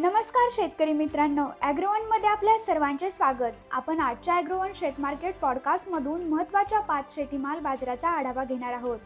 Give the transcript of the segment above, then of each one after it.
नमस्कार शेतकरी मित्रांनो ॲग्रोवनमध्ये आपल्या सर्वांचे स्वागत. आपण आजच्या ॲग्रोवन शेत मार्केट पॉडकास्टमधून महत्त्वाच्या पाच शेतीमाल बाजाराचा आढावा घेणार आहोत.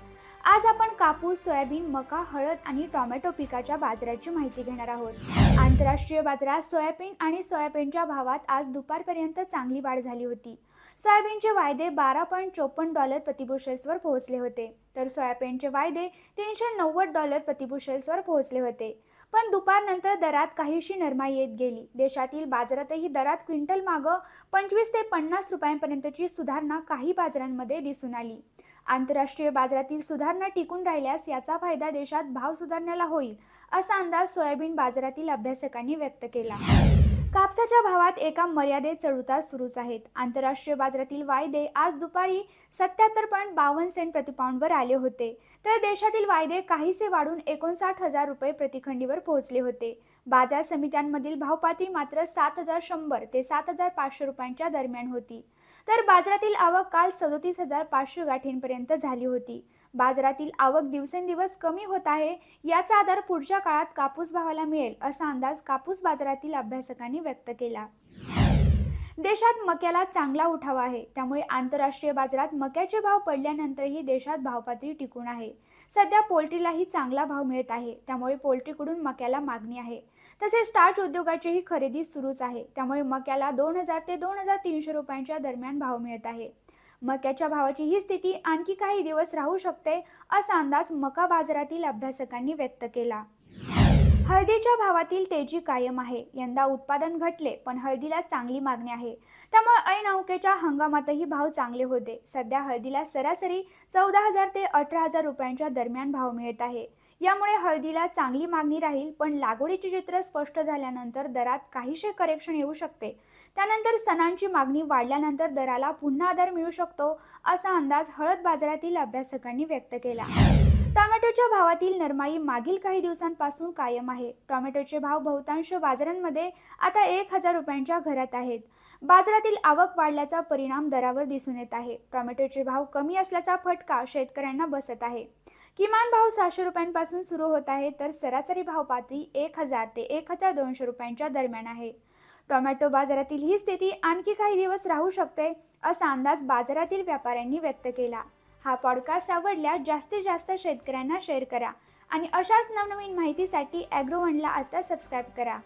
आज आपण कापूस सोयाबीन मका हळद आणि टोमॅटो पिकाच्या बाजाराची माहिती घेणार आहोत. आंतरराष्ट्रीय बाजारात सोयाबीन आणि सोयाबीनच्या भावात आज दुपारपर्यंत चांगली वाढ झाली होती. सोयाबीनचे वायदे बारा पॉईंट चोपन्न डॉलर प्रतिबुशेल्सवर पोहोचले होते. तर सोयाबीनचे वायदे तीनशे नव्वद डॉलर प्रतिबुशेल्सवर पोहोचले होते. पण दुपारनंतर दरात काहीशी नरमाई येत गेली. देशातील बाजारातही दरात क्विंटल मागं पंचवीस ते पन्नास रुपयांपर्यंतची सुधारणा काही बाजारांमध्ये दिसून आली. आंतरराष्ट्रीय बाजारातील सुधारणा टिकून राहिल्यास याचा फायदा देशात भाव सुधारण्याला होईल असा अंदाज सोयाबीन बाजारातील अभ्यासकांनी व्यक्त केला. कापसाच्या भावात एका मर्यादेत चढउतार सुरूच आहेत. आंतरराष्ट्रीय बाजारातील वायदे आज दुपारी सत्याहत्तर पॉईंट बावन्न सेंट प्रतिपाऊंडवर आले होते. तर देशातील वायदे काहीसे वाढून एकोणसाठ हजार रुपये प्रतिखंडीवर पोहोचले होते. बाजार समित्यांमधील भावपातळी मात्र सात हजार शंभर ते सात हजार पाचशे रुपयांच्या दरम्यान होती. तर बाजारातील आवक काल सदोतीस हजार पाचशे गाठींपर्यंत झाली होती. बाजारातील आवक दिवसेंदिवस कमी होत आहे याचा आधार पुढच्या काळात कापूस भावाला मिळेल असा अंदाज कापूस बाजारातील अभ्यासकांनी व्यक्त केला. देशात मक्याला चांगला उठाव आहे त्यामुळे आंतरराष्ट्रीय बाजारात मक्याचे भाव पडल्यानंतरही देशात भावपातळी टिकून आहे. सध्या पोल्ट्रीलाही चांगला भाव मिळत आहे त्यामुळे पोल्ट्रीकडून मक्याला मागणी आहे. तसेच स्टार्च उद्योगाचीही खरेदी सुरूच आहे त्यामुळे मक्याला दोन हजार ते दोन हजार तीनशे रुपयांच्या दरम्यान भाव मिळत आहे. मक्याच्या भावाची ही स्थिती आणखी काही दिवस राहू शकते असा अंदाज मका बाजारातील अभ्यासकांनी व्यक्त केला. हळदीच्या भावातील तेजी कायम आहे. यंदा उत्पादन घटले पण हळदीला चांगली मागणी आहे. त्यामुळे ऐन अवकेच्या हंगामातही भाव चांगले होते. सध्या हळदीला सरासरी चौदा हजार ते अठरा हजार रुपयांच्या दरम्यान भाव मिळत आहे. यामुळे हळदीला चांगली मागणी राहील पण लागवडीचे चित्र स्पष्ट झाल्यानंतर दरात काहीसे करेक्शन येऊ शकते. त्यानंतर सणांची मागणी वाढल्यानंतर दराला पुन्हा आधार मिळू शकतो असा अंदाज हळद बाजारातील अभ्यासकांनी व्यक्त केला. टोमॅटोच्या भावातील नरमाई मागील काही दिवसांपासून कायम आहे. टोमॅटोचे भाव बहुतांश बाजारांमध्ये आता एक हजार रुपयांच्या घरात आहेत. बाजारातील आवक वाढल्याचा परिणाम दरावर दिसून येत आहे. टोमॅटोचे भाव कमी असल्याचा फटका शेतकऱ्यांना बसत आहे. किमान भाव सहाशे रुपयांपासून सुरू होत आहे तर सरासरी भाव पातळी एक हजार ते एक हजार दोनशे रुपयांच्या दरम्यान आहे. टोमॅटो बाजारातील ही स्थिती आणखी काही दिवस राहू शकते असा अंदाज बाजारातील व्यापाऱ्यांनी व्यक्त केला. हा पॉडकास्ट आवडल्यास जास्तीत जास्त शेतकऱ्यांना शेअर करा आणि अशाच नवनवीन माहितीसाठी ॲग्रोवनला आता सबस्क्राईब करा.